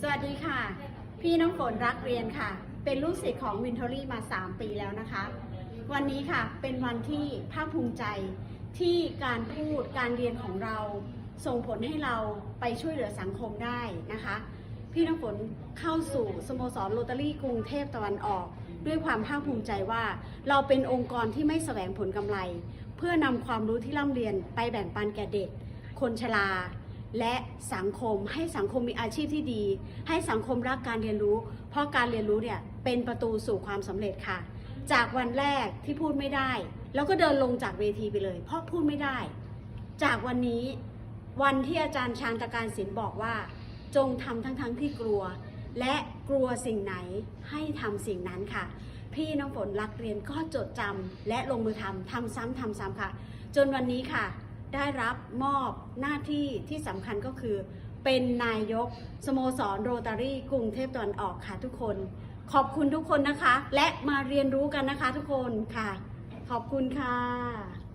สวัสดีค่ะ พี่น้ำฝนรักเรียนค่ะ เป็นลูกศิษย์ของวินทอรี่มา 3 ปีแล้วนะคะ วันนี้ค่ะเป็นวันที่ภาคภูมิใจที่การพูดการเรียนของเราส่งผลให้เราไปช่วยเหลือสังคมได้นะคะ พี่น้ำฝนเข้าสู่สโมสรโรตารี่กรุงเทพตะวันออก ด้วยความภาคภูมิใจว่า เราเป็นองค์กรที่ไม่แสวงผลกำไร เพื่อนำความรู้ที่ร่ำเรียนไปแบ่งปันแก่เด็ก คนชรา และสังคมให้สังคมมีอาชีพที่ดี ให้สังคมรักการเรียนรู้ เพราะการเรียนรู้เนี่ยเป็นประตูสู่ความสำเร็จค่ะ จากวันแรกที่พูดไม่ได้ แล้วก็เดินลงจากเวทีไปเลย เพราะพูดไม่ได้ จากวันนี้วันที่อาจารย์ชาญตะการศิลป์บอกว่า จงทำทั้งๆทที่กลัว และกลัวสิ่งไหนให้ทำสิ่งนั้นค่ะ พี่น้ำฝนรักเรียนก็จดจำและลงมือทำทำซ้ำทำซ้ำค่ะ จนวันนี้ค่ะ ได้รับมอบหน้าที่ที่สำคัญก็คือ เป็นนายกสโมสรโรตารี่กรุงเทพตอนออกค่ะทุกคน ขอบคุณทุกคนนะคะ และมาเรียนรู้กันนะคะทุกคนค่ะ ขอบคุณค่ะ